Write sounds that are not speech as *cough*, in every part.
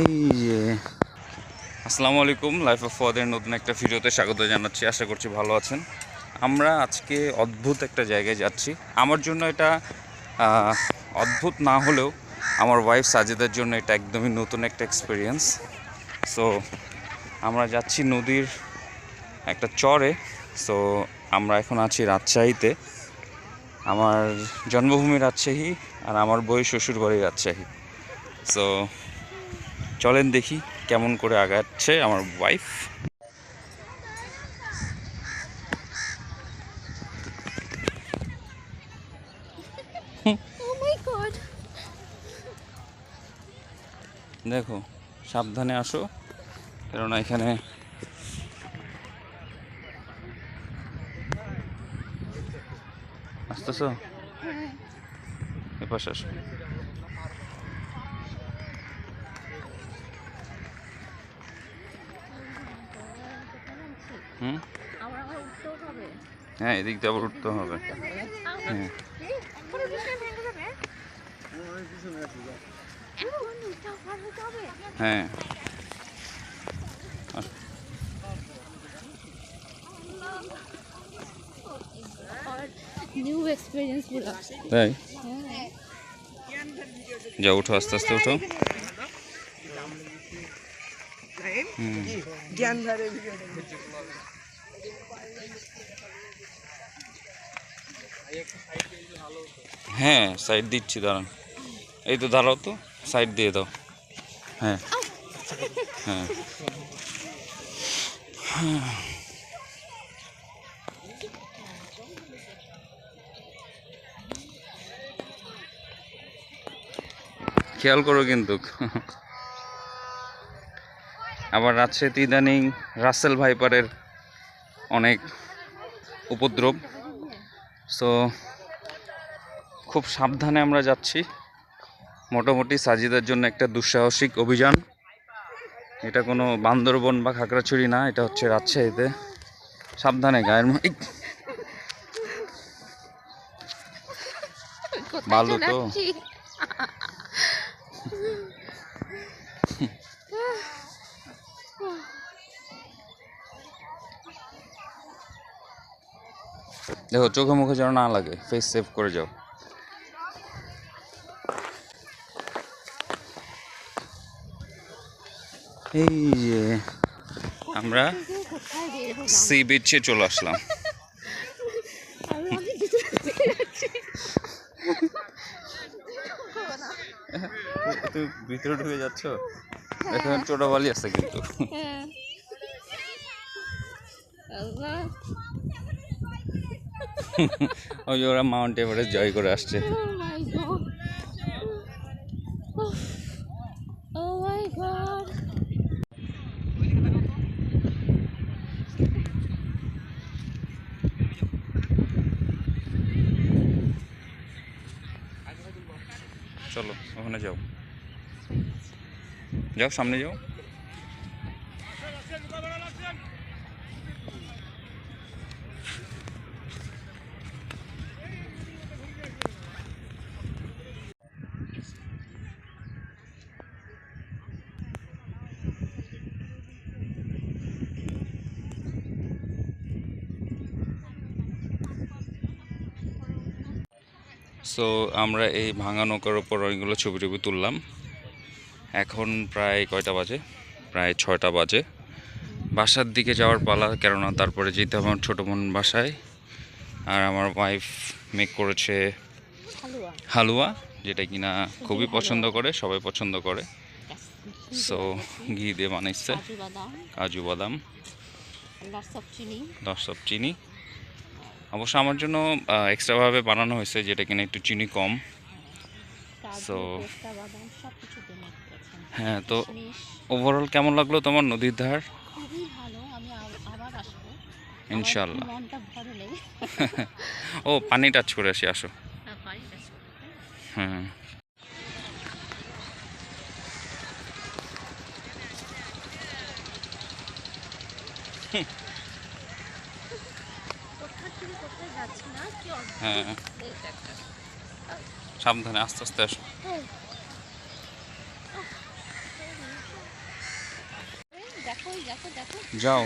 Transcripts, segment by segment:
এই যে। আসসালামু আলাইকুম লাইফ অফ ফদের নতুন একটা ভিডিওতে স্বাগত জানাচ্ছি, আশা করছি ভালো আছেন। আমরা আজকে অদ্ভুত একটা জায়গায় যাচ্ছি। আমার জন্য এটা অদ্ভুত না হলেও আমার ওয়াইফ সাজেদার জন্য এটা একদমই নতুন একটা এক্সপিরিয়েন্স সো আমরা যাচ্ছি নদীর একটা চরে। সো আমরা এখন আছি রাজশাহীতে। আমার জন্মভূমি রাজশাহী আর আমার বই শ্বশুর বাড়ি রাজশাহী। সো চলেন দেখি কেমন করে আগাচ্ছে আমার ওয়াইফ Oh. দেখো সাবধানে আসো কেননা এখানে আসতেছো? এপাশে আসো। হুম? হ্যাঁ এদিক দিয়ে আবার উঠতে হবে। হ্যাঁ। হ্যাঁ। নিউ এক্সপিরিয়েন্সগুলো তাই? হ্যাঁ উঠো আস্তে আস্তে উঠো। হুম হ্যাঁ সাইড দিচ্ছি দাঁড়ান। এই তো দাঁড়াও তো সাইড দিয়ে দাও। হ্যাঁ। হ্যাঁ। খেয়াল করো কিন্তু। আবার রাজশাহীতে ইদানিং রাসেল ভাইপারের অনেক উপদ্রব। সো খুব সাবধানে আমরা যাচ্ছি। মোটামুটি সাজিদার জন্য একটা দুঃসাহসিক অভিযান। এটা কোনো বান্দরবন বা খাগড়াছড়ি না এটা হচ্ছে রাজশাহীতে। সাবধানে গায়ের ম- ইক! বালু তো। *laughs* দেখো চোখে মুখে যেন না লাগে। ফেস সেভ করে যাও। এই যে আমরা সি বিচে চলে আসলাম। অনেক ভিতরে ঢুকে যাচ্ছি? তুই ভিতরে ঢুকে যাচ্ছ এখানে চোটাবালি আছে কিন্তু। হ্যাঁ। ওই ওরা মাউন্ট এভারেস্ট জয় করে আসছে Oh. Oh. চলো ওখানে যাও যাও সামনে যাও সো আমরা এই ভাঙা নৌকার ওপর অনেকগুলো ছবি টবি তুললাম। এখন প্রায় কয়টা বাজে? প্রায় ছয়টা বাজে। বাসার দিকে যাওয়ার পালা কেননা তারপরে যেতে হবে আমার ছোটো বোন বাসায়। আর আমার ওয়াইফ মেক করেছে হালুয়া। যেটা কিনা খুবই পছন্দ করে সবাই পছন্দ করে। সো ঘি দিয়ে বানাইছে। কাজু বাদাম। কাজু লটস অফ দশ চিনি অবশ্য আমার জন্য এক্সট্রাভাবে বানানো হয়েছে যেটা কিনা একটু চিনি কম। করেছেন। হ্যাঁ তো ওভারঅল কেমন লাগল তোমার নদীর ধার? ইনশাল্লাহ *laughs* ও পানি টাচ করে আসি আসো। বাড়ি আসব হ্যাঁ কোথা থেকে কোথায় যাচ্ছি না কি অদ্ভুত হ্যাঁ। সাবধানে, আস্তে আস্তে আসো। হ্যাঁ যাও।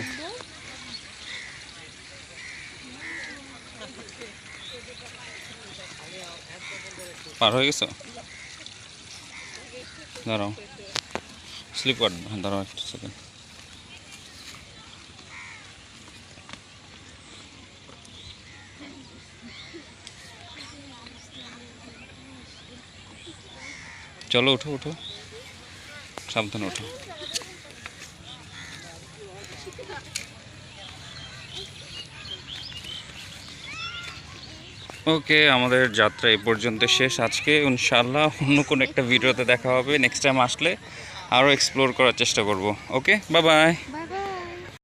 পার হয়ে গেছো? দাঁড়াও। স্লিপ কাট দাঁড়াও, একটা সেকেন্ড চলো, উঠো উঠো। সাবধান ওঠো ওকে, আমাদের যাত্রা এই পর্যন্ত শেষ। আজকে ইনশাল্লাহ অন্য কোনো একটা ভিডিওতে দেখা হবে। নেক্সট টাইম আসলে আরও এক্সপ্লোর করার চেষ্টা করব। Okay bye bye